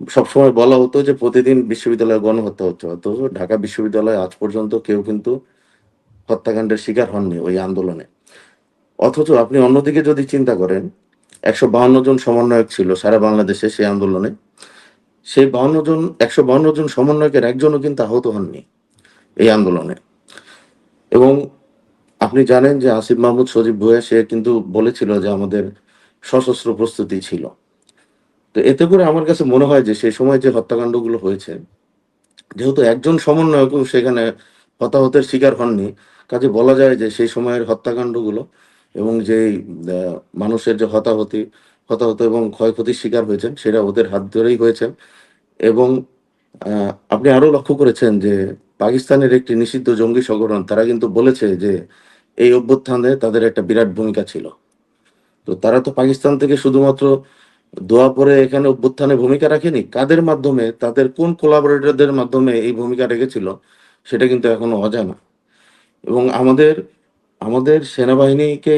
সবসময় বলা হতো যে প্রতিদিন বিশ্ববিদ্যালয়ে গণহত্যা হচ্ছে। অথচ ঢাকা বিশ্ববিদ্যালয়ে আজ পর্যন্ত কেউ কিন্তু হত্যাকাণ্ডের শিকার হননি ওই আন্দোলনে। অথচ আপনি অন্যদিকে যদি চিন্তা করেন, একশো বাহান্ন জন সমন্বয়ক ছিল সারা বাংলাদেশে সেই আন্দোলনে। সেই বাহান্ন জন, একশো বাহান্ন জন সমন্বয়কের একজনও কিন্তু আহত হননি এই আন্দোলনে। এবং আপনি জানেন যে আসিফ মাহমুদ সজীব ভুয়া সে কিন্তু বলেছিল যে আমাদের সশস্ত্র প্রস্তুতি ছিল। তো এতে করে আমার কাছে মনে হয় যে সেই সময় যে হত্যাকাণ্ডগুলো হয়েছে, যেহেতু একজন সমন্বয়কও সেখানে হতাহতের শিকার হননি, কাজে বলা যায় যে সেই সময়ের হত্যাকাণ্ডগুলো এবং যে মানুষের যে হতাহতি, হতাহত এবং ক্ষয়ক্ষতির শিকার হয়েছেন, সেটা ওদের হাত ধরেই হয়েছে এবং আপনি আরও লক্ষ্য করেছেন যে পাকিস্তানের একটি নিষিদ্ধ জঙ্গি সংগঠন, তারা কিন্তু বলেছে যে এই অভ্যুত্থানে তাদের একটা বিরাট ভূমিকা ছিল। তো তারা তো পাকিস্তান থেকে শুধুমাত্র দোয়া পরে এখানে অভ্যুত্থানে ভূমিকা রাখেনি? কাদের মাধ্যমে? তাদের কোন কোলাবোরেটরদের মাধ্যমে এই ভূমিকা রেখেছিল? সেটা কিন্তু এখনও অজানা। এবং আমাদের আমাদের সেনাবাহিনীকে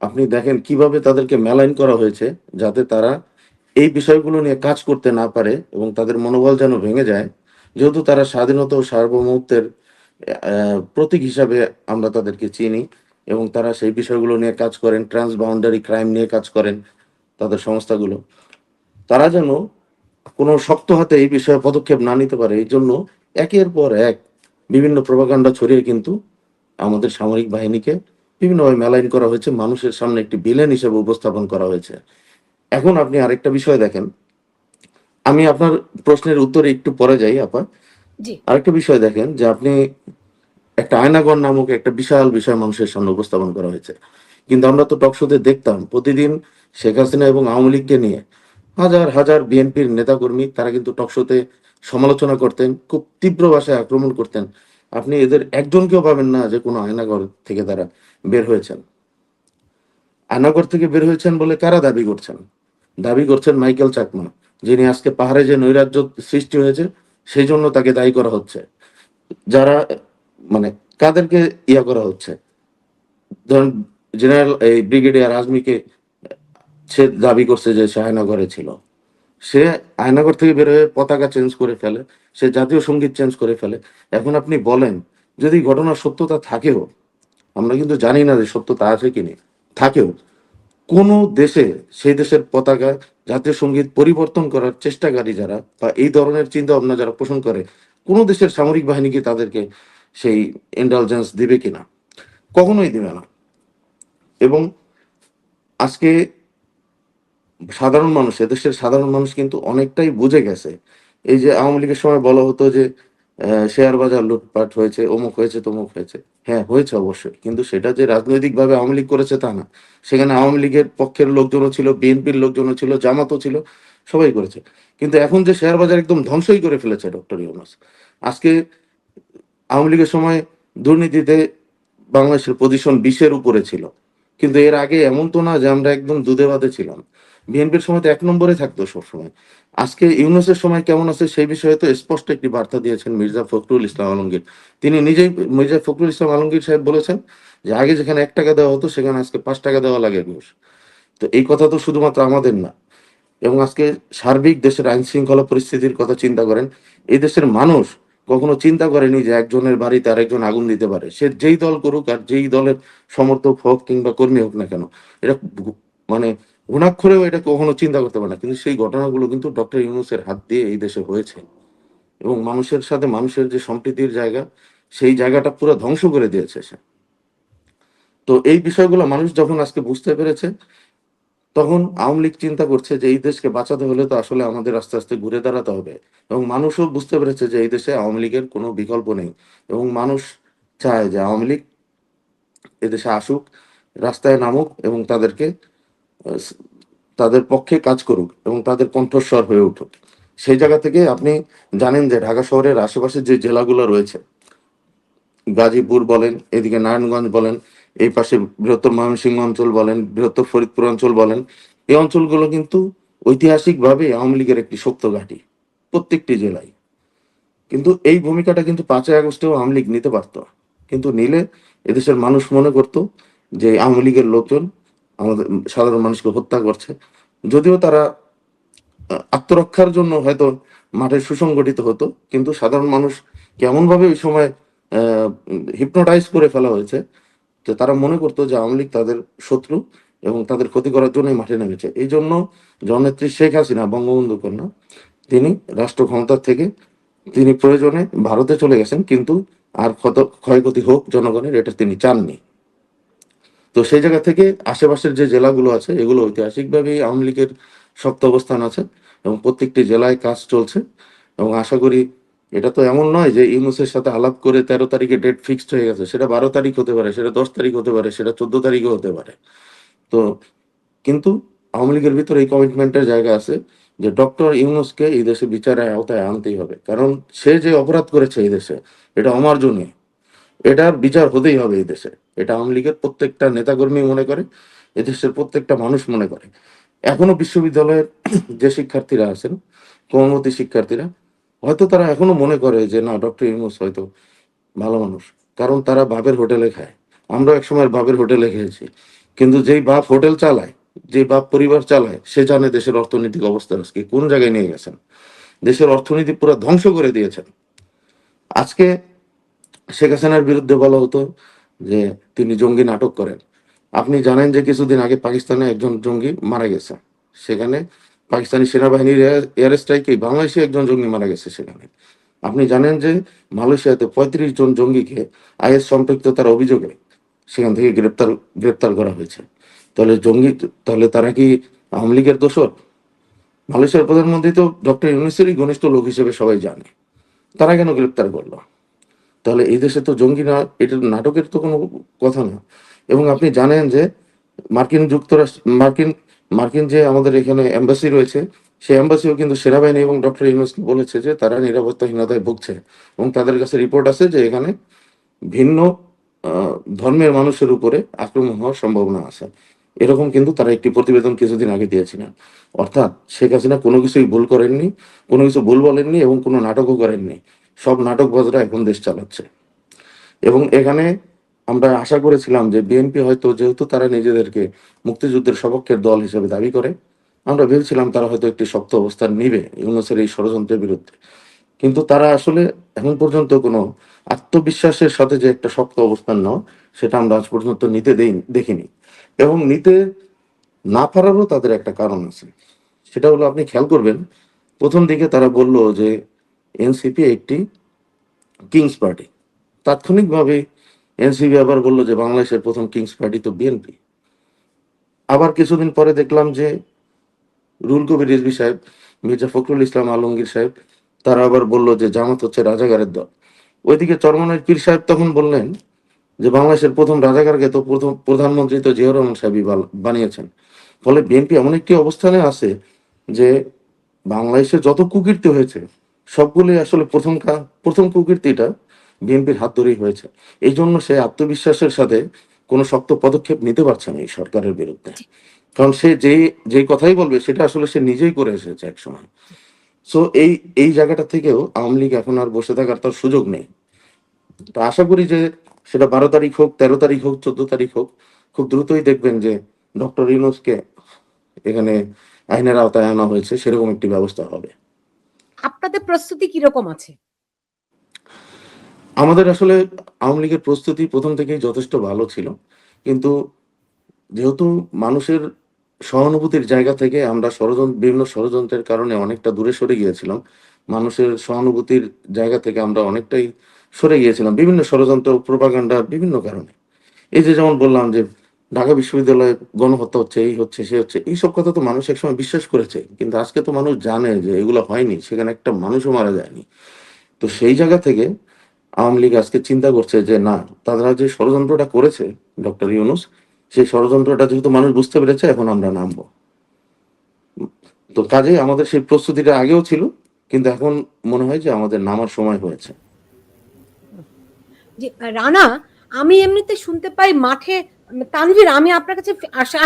আপনি দেখেন কীভাবে তাদেরকে মেলাইন করা হয়েছে, যাতে তারা এই বিষয়গুলো নিয়ে কাজ করতে না পারে এবং তাদের মনোবল যেন ভেঙে যায়। যেহেতু তারা স্বাধীনতা ও সার্বভৌমত্বের প্রতীক হিসাবে আমরা তাদেরকে চিনি এবং তারা সেই বিষয়গুলো নিয়ে কাজ করেন ট্রান্স বাউন্ডারি ক্রাইম নিয়ে কাজ করেন। তাদের সংস্থাগুলো তারা যেন কোনো শক্ত হাতে এই বিষয়ে পদক্ষেপ না নিতে পারে এই জন্য একের পর এক বিভিন্ন প্রভাকাণ্ডা ছড়িয়ে কিন্তু আমাদের সামরিক বাহিনীকে বিভিন্নভাবে মেলাইন করা হয়েছে। মানুষের সামনে একটি ভিলেন হিসেবে উপস্থাপন করা হয়েছে। এখন আপনি আরেকটা বিষয় দেখেন। আমি আপনার প্রশ্নের উত্তরে একটু পরে যাই আপা। আরেকটা বিষয় দেখেন যে আপনি একটা আয়নাগর নামক একটা বিশাল বিষয় মানুষের সামনে উপস্থাপন করা হয়েছে। কিন্তু আমরা তো টকশোতে দেখতাম, প্রতিদিন শেখ হাসিনা এবং আওয়ামী লীগকে নিয়ে হাজার হাজার বিএনপির নেতাকর্মী, তারা কিন্তু টকশোতে সমালোচনা করতেন, খুব তীব্র ভাষায় আক্রমণ করতেন। আপনি এদের একজনকেও পাবেন না যে কোনো আয়নাগর থেকে তারা বের হয়েছেন। আয়নাগর থেকে বের হয়েছেন বলে কারা দাবি করছেন? দাবি করছেন মাইকেল চাকমা, যিনি আজকে পাহাড়ে যে নৈরাজ্য সৃষ্টি হয়েছে, সেই জন্য তাকে দায়ী করা হচ্ছে। যারা মানে কাদেরকে ইয়া করা হচ্ছে? ধরেন জেনারেল এই ব্রিগেডিয়ার আজমিকে সে দাবি করছে যে সে আয়নাগরে ছিল। সে আয়নাগর থেকে বের হয়ে পতাকা চেঞ্জ করে ফেলে, সে জাতীয় সংগীত চেঞ্জ করে ফেলে। এখন আপনি বলেন, যদি ঘটনার সত্যতা থাকেও, আমরা কিন্তু জানি না যে সত্যতা আছে কি নেই, থাকেও, কোন দেশে সেই দেশের পতাকা, জাতীয় সংগীত পরিবর্তন করার চেষ্টাকারী যারা, বা এই ধরনের চিন্তা ভাবনা যারা পোষণ করে, কোন দেশের সামরিক বাহিনী কি তাদেরকে সেই ইন্টেলিজেন্স দিবে কিনা? কখনোই দিবে না। এবং আজকে সাধারণ মানুষ, এদেশের সাধারণ মানুষ কিন্তু অনেকটাই বুঝে গেছে। এই যে আওয়ামী লীগের সময় বলা হতো যে শেয়ার বাজার লুটপাট হয়েছে, অমুক হয়েছে, তমুক হয়েছে। হ্যাঁ হয়েছে অবশ্যই। কিন্তু সেটা যে রাজনৈতিক ভাবে আওয়ামী লীগ করেছে তা না। সেখানে আওয়ামী লীগের পক্ষের লোকজনও ছিল, বিএনপির লোকজনও ছিল, জামাতও ছিল, সবাই করেছে। কিন্তু এখন যে শেয়ার বাজার একদম ধ্বংসই করে ফেলেছে ডক্টর ইউনুস। আজকে আওয়ামী লীগের সময় দুর্নীতিতে বাংলাদেশের পজিশন বিশের উপরে ছিল। কিন্তু এর আগে এমন তো না যে আমরা একদম দুধে বাদে ছিলাম। বিএনপির সময় তো এক নম্বরে থাকতো সবসময়। আজকে ইউনুসের সময় কেমন আছে সেই বিষয়ে তো স্পষ্ট একটি বার্তা দিয়েছেন মির্জা ফখরুল ইসলাম আলমগীর। তিনি নিজেই মির্জা ফখরুল ইসলাম আলমগীর সাহেব বলেছেন যে আগে যেখানে এক টাকা দেওয়া হতো, সেখানে আজকে পাঁচ টাকা দেওয়া লাগে ঘুষ। তো এই কথা তো শুধুমাত্র আমাদের না, এবং আজকে সার্বিক দেশের আইন শৃঙ্খলা পরিস্থিতির কথা চিন্তা করেন এই দেশের মানুষ কখনো চিন্তা করেনি যে একজনের বাড়িতে আরেকজন আগুন দিতে পারে। সে যেই দল করুক আর যেই দলের সমর্থক হোক কিংবা কর্মী হোক না কেন, এটা মানে ঘুণাক্ষরেও এটা কখনো চিন্তা করতে পারে না। কিন্তু সেই ঘটনাগুলো কিন্তু ডক্টর ইউনুসের হাত দিয়ে এই দেশে হয়েছে। এবং মানুষের সাথে মানুষের যে সম্প্রীতির জায়গা, সেই জায়গাটা পুরো ধ্বংস করে দিয়েছে সে। তো এই বিষয়গুলো মানুষ যখন আজকে বুঝতে পেরেছে তখন আওয়ামী লীগ চিন্তা করছে যে এই দেশকে বাঁচাতে হলে তো আসলে আমাদের আস্তে আস্তে ঘুরে দাঁড়াতে হবে। এবং মানুষও বুঝতে পেরেছে যে এই দেশে আওয়ামী লীগের কোনো বিকল্প নেই। এবং মানুষ চায় যে আওয়ামী লীগ এদেশে আসুক, রাস্তায় নামুক এবং তাদেরকে তাদের পক্ষে কাজ করুক এবং তাদের কণ্ঠস্বর হয়ে উঠুক। সেই জায়গা থেকে আপনি জানেন যে ঢাকা শহরের আশেপাশে যে জেলাগুলো রয়েছে, গাজীপুর বলেন, এদিকে নারায়ণগঞ্জ বলেন এই পাশে বৃহত্তর ময়মনসিংহ অঞ্চল বলেন, বৃহত্তর ফরিদপুর অঞ্চল বলেন, এই অঞ্চলগুলো কিন্তু ঐতিহাসিকভাবে আওয়ামী লীগের একটি শক্ত ঘাঁটি প্রত্যেকটি জেলায়। কিন্তু এই ভূমিকাটা কিন্তু পাঁচই আগস্টেও আওয়ামী লীগ নিতে পারত। কিন্তু নিলে এদেশের মানুষ মনে করত যে আওয়ামী লীগের লোকজন আমাদের সাধারণ মানুষকে হত্যা করছে। যদিও তারা আত্মরক্ষার জন্য হয়তো মাঠে সুসংগঠিত হতো, কিন্তু সাধারণ মানুষ কেমন ভাবে ওই সময় হিপনোটাইজ করে ফেলা হয়েছে যে তারা মনে করতো যে আওয়ামী লীগ তাদের শত্রু এবং তাদের ক্ষতি করার জন্যই মাঠে নেমেছে। এই জন্য জননেত্রী শেখ হাসিনা বঙ্গবন্ধু কন্যা তিনি রাষ্ট্র ক্ষমতার থেকে তিনি প্রয়োজনে ভারতে চলে গেছেন, কিন্তু আর ক্ষত, ক্ষয়ক্ষতি হোক জনগণের, এটা তিনি চাননি। তো সেই জায়গা থেকে আশেপাশের যে জেলাগুলো আছে, এগুলো ঐতিহাসিকভাবেই আওয়ামী লীগের শক্ত অবস্থান আছে এবং প্রত্যেকটি জেলায় কাজ চলছে এবং আশা করি এটা তো এমন নয় যে ইউনুসের সাথে আলাপ করে তেরো তারিখে ডেট ফিক্সড হয়ে গেছে। সেটা বারো তারিখ হতে পারে, সেটা দশ তারিখ হতে পারে, সেটা চোদ্দ তারিখও হতে পারে। তো কিন্তু আওয়ামী লীগের ভিতরে এই কমিটমেন্টের জায়গা আছে যে ডক্টর ইউনুসকে এই দেশে বিচারের আওতায় আনতেই হবে। কারণ সে যে অপরাধ করেছে এই দেশে, এটা অমার্জনীয় এটার বিচার হতেই হবে এই দেশে। এটা আওয়ামী লীগের প্রত্যেকটা নেতাকর্মী মনে করে এদেশের প্রত্যেকটা মানুষ মনে করে। এখনও বিশ্ববিদ্যালয়ের যে শিক্ষার্থীরা আছেন কোমলমতি শিক্ষার্থীরা হয়তো তারা এখনও মনে করে যে, না, ডক্টর ইউনুস হয়তো ভালো মানুষ। কারণ তারা বাপের হোটেলে খায়। আমরা একসময় বাপের হোটেলে খেয়েছি। কিন্তু যেই বাপ হোটেল চালায় যে বাপ পরিবার চালায়, সে জানে দেশের অর্থনৈতিক অবস্থা আজকে কোন জায়গায় নিয়ে গেছেন? দেশের অর্থনীতি পুরো ধ্বংস করে দিয়েছেন। আজকে শেখ হাসিনার বিরুদ্ধে বলা হতো যে, তিনি জঙ্গি নাটক করেন। আপনি জানেন যে কিছুদিন আগে পাকিস্তানে একজন জঙ্গি মারা গেছে। সেখানে পাকিস্তানি সেনাবাহিনীর এয়ার স্ট্রাইকে বাংলাদেশে একজন জঙ্গি মারা গেছে সেখানে। আপনি জানেন যে মালয়েশিয়াতে পঁয়ত্রিশ জন জঙ্গিকে আইএস সম্পৃক্ততার অভিযোগে সেখান থেকে গ্রেপ্তার গ্রেপ্তার করা হয়েছে। তাহলে জঙ্গি, তাহলে তারা কি আওয়ামী লীগের দোষর? মালয়েশিয়ার প্রধানমন্ত্রী তো ডক্টর ইউনিসেরই ঘনিষ্ঠ লোক হিসেবে সবাই জানে। তারা কেন গ্রেপ্তার করল? তাহলে এই দেশে তো জঙ্গি না, এটা নাটকের তো কোনো কথা না। এবং আপনি জানেন যে মার্কিন যুক্তরাষ্ট্র, মার্কিন মার্কিন যে আমাদের এখানে এম্বাসি রয়েছে, সেই এম্বাসিও কিন্তু সেনাবাহিনী এবং ডক্টর ইউনুসকে বলেছে যে তারা নিরাপত্তাহীনতায় ভুগছে এবং তাদের কাছে রিপোর্ট আছে যে এখানে ভিন্ন ধর্মের মানুষের উপরে আক্রমণ হওয়ার সম্ভাবনা আছে। এরকম কিন্তু তারা একটি প্রতিবেদন কিছুদিন আগে দিয়েছিলেন। অর্থাৎ শেখ হাসিনা কোনো কিছুই ভুল করেননি, কোনো কিছু ভুল বলেননি এবং কোনো নাটকও করেননি। সব নাটকবাজরা এখন দেশ চালাচ্ছে। এবং এখানে আমরা আশা করেছিলাম যে বিএনপি হয়তো যেহেতু তারা নিজেদেরকে মুক্তিযুদ্ধের সপক্ষের দল হিসেবে দাবি করে, আমরা ভেবেছিলাম তারা হয়তো একটি শক্ত অবস্থান নিবে ইউনুসের এই ষড়যন্ত্রের বিরুদ্ধে। কিন্তু তারা আসলে এখন পর্যন্ত কোনো আত্মবিশ্বাসের সাথে যে একটা শক্ত অবস্থান নেওয়া সেটা আমরা আজ পর্যন্ত নিতে দেই, দেখিনি। এবং নিতে না পারারও তাদের একটা কারণ আছে। সেটা হলো আপনি খেয়াল করবেন, প্রথম দিকে তারা বলল যে এনসিপি একটি কিংস পার্টি। তাৎক্ষণিকভাবে এনসিপি আবার বলল যে বাংলাদেশের প্রথম কিংস পার্টি তো বিএনপি আবার কিছুদিন পরে দেখলাম যে রুল কবির রিজভি সাহেব, মির্জা ফখরুল ইসলাম আলমগীর সাহেব, তারা আবার বলল যে জামাত হচ্ছে রাজাগারের দল। ওইদিকে চরমনের পীর সাহেব তখন বললেন যে বাংলাদেশের প্রথম রাজাকারকে তো প্রথম প্রধানমন্ত্রী তো জিয়াউর রহমান সাহেবই বানিয়েছেন। ফলে বিএনপি এমন একটি অবস্থানে আছে যে বাংলাদেশে যত কুকীর্তি হয়েছে, সবগুলোই আসলে প্রথম প্রথম কুকীর্তিটা বিএনপির হাত ধরেই হয়েছে। এই জন্য সে আত্মবিশ্বাসের সাথে কোনো শক্ত পদক্ষেপ নিতে পারছে না এই সরকারের বিরুদ্ধে। কারণ সে যে যে কথাই বলবে সেটা আসলে সে নিজেই করে এসেছে এক সময় সো এই এই জায়গাটা থেকেও আওয়ামী লীগ এখন আর বসে থাকার তার সুযোগ নেই। তো আশা করি যে সেটা বারো তারিখ হোক তেরো তারিখ হোক চোদ্দ তারিখ হোক খুব দ্রুতই দেখবেন যে ডক্টর ইউনুসকে এখানে আইনের আওতায় আনা হয়েছে সেরকম একটি ব্যবস্থা হবে। আপনাদের প্রস্তুতি কীরকম আছে? আমাদের আসলে আওয়ামী লীগের প্রস্তুতি প্রথম থেকেই যথেষ্ট ভালো ছিল। কিন্তু যেহেতু মানুষের সহানুভূতির জায়গা থেকে আমরা ষড়যন্ত্র বিভিন্ন ষড়যন্ত্রের কারণে অনেকটা দূরে সরে গিয়েছিলাম, মানুষের সহানুভূতির জায়গা থেকে আমরা অনেকটাই সরে গিয়েছিলাম, বিভিন্ন ষড়যন্ত্র প্রোপাগান্ডার বিভিন্ন কারণে। এই যে যেমন বললাম যে ঢাকা বিশ্ববিদ্যালয়ে গণহত্যা হচ্ছে, এই হচ্ছে, সে হচ্ছে, এইসব কথা তো মানুষ একসময় বিশ্বাস করেছে, কিন্তু আজকে তো মানুষ জানে যে এগুলো হয়নি, সেখানে একটা মানুষও মারা যায়নি। তো সেই জায়গা থেকে আওয়ামী লীগ আজকে চিন্তা করছে যে, না, তারা যে ষড়যন্ত্রটা করেছে, ডক্টর ইউনুস, সেই ষড়যন্ত্রটা যেহেতু মানুষ বুঝতে পেরেছে, এখন আমরা নামবো। তো কাজে আমাদের সেই প্রস্তুতিটা আগেও ছিল, কিন্তু এখন মনে হয় যে আমাদের নামার সময় হয়েছে। রানা, আমি এমনিতে শুনতে পাই মাঠে, তানভীর, আমি আপনার কাছে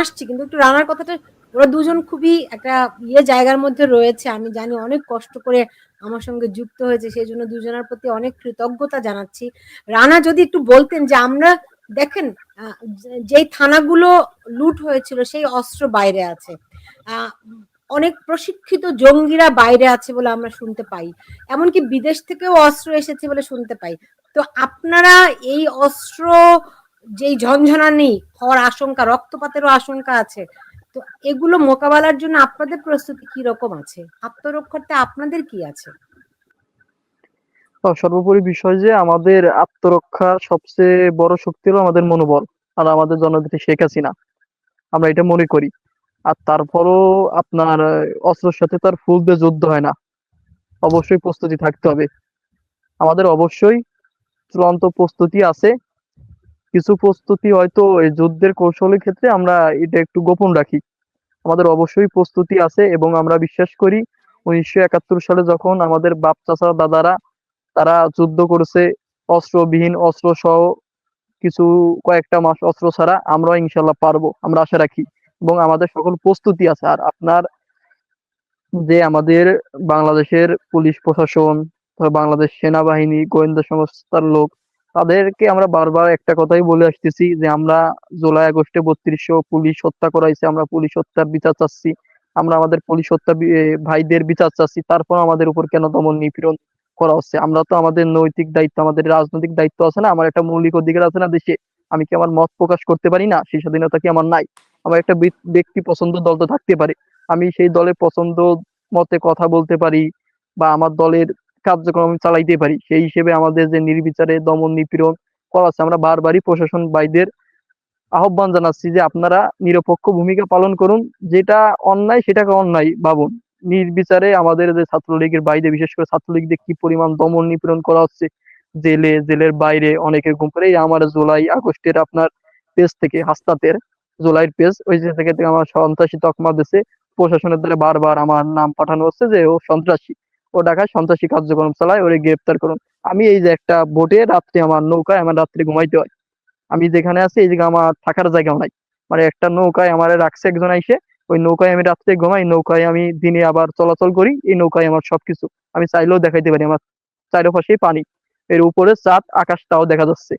আসছি, কিন্তু একটু রানার কথাটা ওরা দুজন খুবই একটা ইয়ে জায়গার মধ্যে রয়েছে, আমি জানি অনেক কষ্ট করে আমার সঙ্গে যুক্ত হয়েছে সেই জন্য দুজনের প্রতি অনেক কৃতজ্ঞতা জানাচ্ছি। রানা, যদি একটু বলতেন যে আমরা, দেখেন যেই থানাগুলো লুট হয়েছিল সেই অস্ত্র বাইরে আছে। অনেক প্রশিক্ষিত জঙ্গিরা বাইরে আছে বলে আমরা শুনতে পাই, এমনকি বিদেশ থেকেও অস্ত্র এসেছে বলে শুনতে পাই। তো আপনারা এই অস্ত্র, যেই ঝনঝনানি হওয়ার আশঙ্কা, রক্তপাতেরও আশঙ্কা আছে তো এগুলো মোকাবেলার জন্য আপনাদের প্রস্তুতি কি রকম আছে? আত্মরক্ষার্থে আপনাদের কি আছে? সর্বোপরি বিষয় যে আমাদের আত্মরক্ষার সবচেয়ে বড় শক্তি হলো আমাদের মনোবল, আর আমাদের জননেত্রী শেখ হাসিনা। আমরা এটা মনে করি। আর তারপরও আপনার, অস্ত্রের সাথে তার ফুল দিয়ে যুদ্ধ হয় না। অবশ্যই প্রস্তুতি থাকতে হবে। আমাদের অবশ্যই চূড়ান্ত প্রস্তুতি আছে। কিছু প্রস্তুতি হয়তো এই যুদ্ধের কৌশলের ক্ষেত্রে আমরা এটা একটু গোপন রাখি। আমাদের অবশ্যই প্রস্তুতি আছে এবং আমরা বিশ্বাস করি উনিশশো একাত্তর সালে যখন আমাদের বাপ চাচা দাদারা তারা যুদ্ধ করেছে, অস্ত্রবিহীন অস্ত্র সহ কিছু কয়েকটা মাস অস্ত্র ছাড়া আমরাও ইনশাল্লাহ পারব, আমরা আশা রাখি। এবং আমাদের সকল প্রস্তুতি আছে আর আপনার যে আমাদের বাংলাদেশের পুলিশ প্রশাসন বাংলাদেশ সেনাবাহিনী, গোয়েন্দা সংস্থার লোক তাদেরকে আমরা বারবার একটা কথাই বলে আসতেছি যে, আমরা জুলাই আগস্টে বত্রিশশো পুলিশ হত্যা করাইছে, আমরা পুলিশ হত্যার বিচার চাচ্ছি, আমরা আমাদের পুলিশ হত্যা ভাইদের বিচার চাচ্ছি, তারপর আমাদের উপর কেন দমন নিপীড়ন করা হচ্ছে? আমরা তো আমাদের নৈতিক দায়িত্ব, আমাদের রাজনৈতিক দায়িত্ব আছে না? আমার একটা মৌলিক অধিকার আছে না দেশে? আমি কি আমার মত প্রকাশ করতে পারি না? সেই স্বাধীনতা কি আমার নাই? আমার একটা ব্যক্তি পছন্দ দল তো থাকতে পারে। আমি সেই দলের পছন্দ মতে কথা বলতে পারি বা আমার দলের কার্যক্রম চালাইতে পারি। সেই হিসেবে আমাদের যে নির্বিচারে দমন নিপীড়ন করা হচ্ছে আমরা বারবারই প্রশাসন বাইদের আহ্বান জানাচ্ছি যে আপনারা নিরপেক্ষ ভূমিকা পালন করুন। যেটা অন্যায়, সেটাকে অন্যায় ভাবুন। নির্বিচারে আমাদের যে ছাত্রলীগের বাইরে, বিশেষ করে ছাত্রলীগদের কি পরিমাণ দমন নিপীড়ন করা হচ্ছে, জেলে, জেলের বাইরে অনেকে ঘুম করে আমার জুলাই আগস্টের আপনার পেজ থেকে হাস্তাতের জুলাইয়ের পেজ ওই যে থেকে আমার সন্ত্রাসী তকমা দিছে। প্রশাসনের দ্বারা বারবার আমার নাম পাঠানো হচ্ছে যে ও সন্ত্রাসী। ও ঢাকায় সন্ত্রাসী কার্যক্রম চালায়, ওরে গ্রেপ্তার করুন। আমি এই যে একটা বোটে রাত্রে আমার নৌকায় আমার রাত্রে ঘুমাইতে হয়। আমি যেখানে আছি, এই জায়গা আমার থাকার জায়গাও নাই। মানে একটা নৌকায় আমার রাখছে একজন আইসে, ওই নৌকায় আমি রাত্রে ঘুমাই, নৌকায় আমি দিনে আবার চলাচল করি, এই নৌকায় আমার সবকিছু। আমি চাইলেও দেখাইতে পারি, আমার চারপাশেই পানি। এর উপরে চাঁদ আকাশটাও দেখা যাচ্ছে।